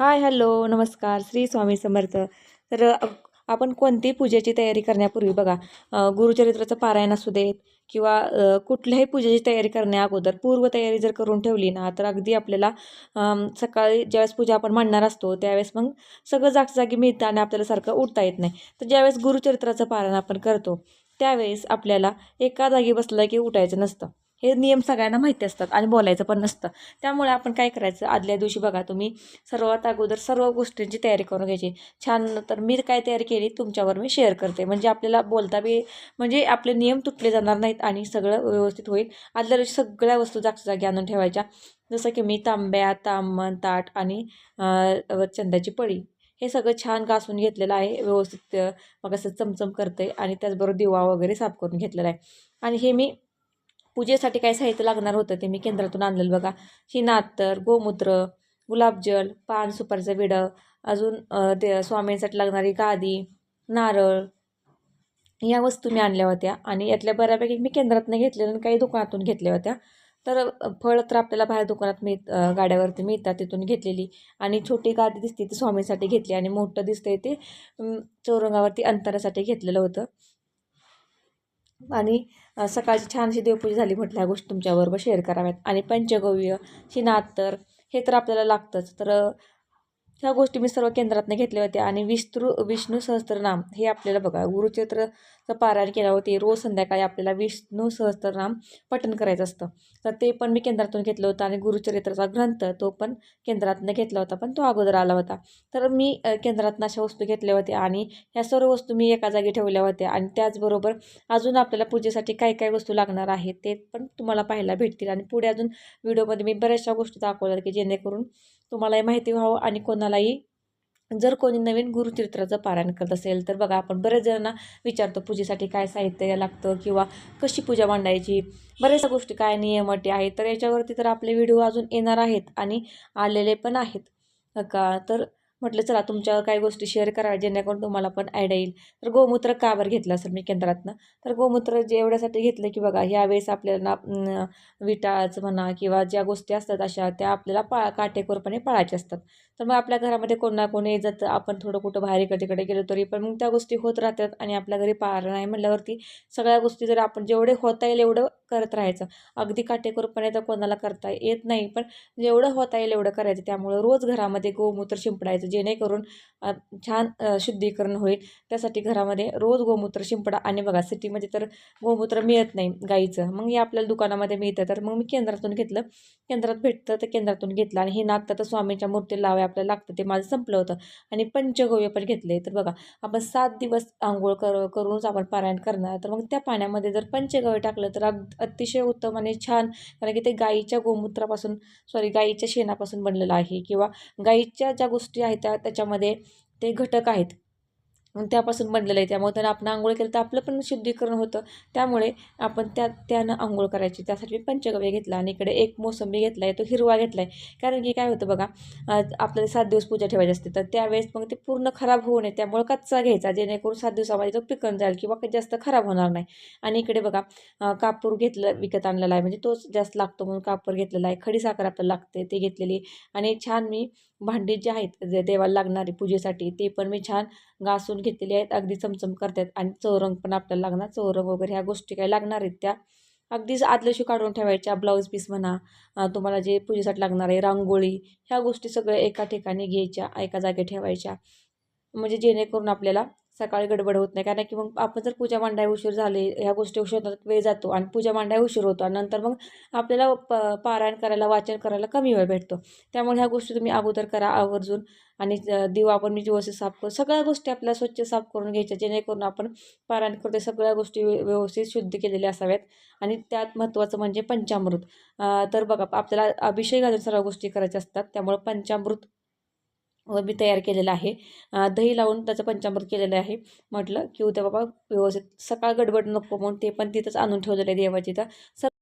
Hi hello नमस्कार श्री स्वामी समर्थ. तर आपण कोणतीही पूजेची तयारी करण्यापूर्वी बघा गुरुचरित्राचं पारायण असू देत किंवा कुठल्याही पूजेची तयारी करण्या अगोदर पूर्वतयारी जर करून ठेवली ना तर अगदी आपल्याला सकाळी ज्यावेळेस पूजा आपण मांडणार असतो त्यावेळेस मग सगळं जागजागी मिळतं आणि आपल्याला सारखं उठता येत नाही. तर ज्यावेळेस गुरुचरित्राचं पारायण आपण करतो त्यावेळेस आपल्याला एका जागी बसलं की उठायचं नसतं. हे नियम सगळ्यांना माहिती असतात आणि बोलायचं पण नसतं. त्यामुळे आपण काय करायचं? आदल्या दिवशी बघा तुम्ही सर्वात अगोदर सर्व गोष्टींची तयारी करून घ्यायची. छान तर मी काय तयारी केली तुमच्यावर मी शेअर करते. म्हणजे आपल्याला बोलता बी म्हणजे आपले नियम तुटले जाणार नाहीत आणि सगळं व्यवस्थित होईल. आदल्या दिवशी सगळ्या वस्तू जागच्या जागी आणून ठेवायच्या. जसं की मी तांब्या तांबण ताट आणि चंद्याची पळी हे सगळं छान घासून घेतलेलं आहे. व्यवस्थित मग असं चमचम करते आणि त्याचबरोबर दिवा वगैरे साफ करून घेतलेला आहे. आणि हे मी पूजेसाठी काय साहित्य लागणार होतं ते मी केंद्रातून आणलेलं बघा. ही गोमूत्र गुलाबजल पान सुपारीचं विडं अजून ते स्वामींसाठी लागणारी गादी नारळ या वस्तू मी आणल्या होत्या. आणि यातल्या बऱ्यापैकी मी केंद्रातनं घेतलेल्या आणि काही दुकानातून घेतल्या होत्या. तर फळ तर आपल्याला बाहेर दुकानात मिळ गाड्यावरती मिळतात तिथून घेतलेली. आणि छोटी गादी दिसते ती स्वामींसाठी घेतली आणि मोठं दिसतंय ते चौरंगावरती अंतरासाठी घेतलेलं होतं. आणि सकाळची छानशी देवपूजा झाली म्हटलं ह्या गोष्टी तुमच्याबरोबर शेअर कराव्यात. आणि पंचगव्य शिनात्तर हे तर आपल्याला लागतंच. तर ह्या गोष्टी मी सर्व केंद्रातनं घेतल्या होत्या आणि विस्तृ विष्णू सहस्त्रनाम हे आपल्याला बघा गुरुचरित्रचं पारायण केलं होते. रोज संध्याकाळी आपल्याला विष्णू सहस्त्रनाम पठण करायचं असतं. तर ते पण मी केंद्रातून घेतलं होतं आणि गुरुचरित्राचा ग्रंथ तो पण केंद्रातनं घेतला होता पण तो अगोदर आला होता. तर मी केंद्रातनं अशा वस्तू घेतल्या होत्या आणि ह्या सर्व वस्तू मी एका जागी ठेवल्या होत्या आणि त्याचबरोबर अजून आपल्याला पूजेसाठी काय काय वस्तू लागणार आहेत ते पण तुम्हाला पाहायला भेटतील. आणि पुढे अजून व्हिडिओमध्ये मी बऱ्याचशा गोष्टी दाखवल्या की जेणेकरून तुम्हालाही माहिती व्हावं आणि कोणाला कोणालाही जर कोणी नवीन गुरुचरित्राचं पारायण करत असेल तर बघा आपण बरेच जणांना विचारतो पूजेसाठी काय साहित्य लागतं? किंवा कशी पूजा मांडायची? बऱ्याचशा गोष्टी काय नियम अटी आहेत तर याच्यावरती तर आपले व्हिडिओ अजून येणार आहेत आणि आलेले पण आहेत. का तर म्हटलं चला तुमच्यावर काही गोष्टी शेअर करा जेणेकरून तुम्हाला पण आयडिया येईल. तर गोमूत्र का बरं घेतलं असेल मी केंद्रातनं? तर गोमूत्र जे एवढ्यासाठी घेतलं की बघा ह्यावेळेस आपल्याला अं, म्हणा किंवा ज्या गोष्टी असतात अशा त्या आपल्याला पा काटेकोरपणे पाळायच्या असतात. तर मग आपल्या घरामध्ये कोण ना कोणी जातं आपण थोडं कुठं बाहेर इकडे तिकडे गेलो तरी पण मग त्या गोष्टी होत राहतात आणि आपल्या घरी पाळणं नाही म्हटल्यावरती सगळ्या गोष्टी जर आपण जेवढे होता येईल एवढं करत राहायचं. अगदी काटेकोरपणे तर कोणाला करता येत नाही पण जेवढं होता येईल एवढं करायचं. त्यामुळं रोज घरामध्ये गोमूत्र शिंपडायचं. जेणेकरून छान शुद्धीकरण होईल. त्यासाठी घरामध्ये रोज गोमूत्र शिंपडा आणि बघा सिटीमध्ये तर गोमूत्र मिळत नाही गाईचं. मग हे आपल्याला दुकानामध्ये मिळतं. तर मग मी केंद्रातून घेतलं. केंद्रात भेटतं तर केंद्रातून घेतलं आणि हे नागतं तर स्वामींच्या मूर्तीला लावाय आपल्याला लागतं. ते माझं संपलं होतं. आणि पंचगव्य पण घेतले. तर बघा आपण सात दिवस आंघोळ कर करूनच आपण पारायण करणार. तर मग त्या पाण्यामध्ये जर पंचगव्य टाकलं तर अग अतिशय उत्तम आणि छान. कारण की ते गाईच्या गोमूत्रापासून सॉरी गाईच्या शेणापासून बनलेलं आहे. किंवा गाईच्या ज्या गोष्टी आहेत त्या त्याच्यामध्ये ते घटक आहेत. त्यापासून बनलेलं आहे. त्यामुळे त्यानं आपण आंघोळ केलं तर आपलं पण शुद्धीकरण होतं. त्यामुळे आपण त्या त्यानं आंघोळ करायची. त्यासाठी पंचगव्य घेतला आणि इकडे एक मोसंबी घेतला आहे. तो हिरवा घेतला आहे कारण की काय होतं बघा आपल्याला सात दिवस पूजा ठेवायची असते. तर त्यावेळेस मग ते पूर्ण खराब होऊ नये. त्यामुळे कच्चा घ्यायचा. जेणेकरून सात दिवसामध्ये तो पिकन जाईल किंवा जास्त खराब होणार नाही. आणि इकडे बघा कापूर घेतलं विकत आणलेला आहे. म्हणजे तोच जास्त लागतो म्हणून कापूर घेतलेला आहे. खडी साखर आपल्याला लागते ते घेतलेली. आणि छान मी भांडी जे आहेत देवाला लागणारी पूजेसाठी ते पण मी छान घासून घेतलेली आहेत अगदी चमचम करतात. आणि चौरंग पण आपल्याला लागणार चौरंग वगैरे ह्या गोष्टी काय लागणार आहेत त्या. अगदीच आदल्याशी काढून ठेवायच्या ब्लाऊज पीस म्हणा तुम्हाला जे पूजेसाठी लागणार आहे रांगोळी ह्या गोष्टी सगळ्या एका ठिकाणी घ्यायच्या एका जागी ठेवायच्या. म्हणजे जेणेकरून आपल्याला सकाळी गडबड होत नाही. कारण की मग आपण जर पूजा मांडाय उशीर झाले ह्या गोष्टी उशीर होतात वेळ जातो आणि पूजा मांडाय उशीर होतो आणि नंतर मग आपल्याला प पारायण करायला वाचन करायला कमी वेळ भेटतो. त्यामुळे ह्या गोष्टी तुम्ही अगोदर करा आवर्जून आणि दिवा आपण मी व्यवस्थित साफ करू. सगळ्या गोष्टी आपल्याला स्वच्छ साफ करून घ्यायच्या जेणेकरून आपण पारायण करते सगळ्या गोष्टी व्यवस्थित शुद्ध केलेल्या असाव्यात. आणि त्यात महत्त्वाचं म्हणजे पंचामृत. तर बघा आपल्याला अभिषेक घालून सर्व गोष्टी करायच्या असतात. त्यामुळे पंचामृत मी तयार केलेलं आहे. दही लावून त्याचं पंचामृत केलेलं आहे. म्हटलं की उद्या बाबा व्यवस्थित सकाळ गडबड नको म्हणून ते पण तिथंच आणून ठेवलेलं आहे देवाची तर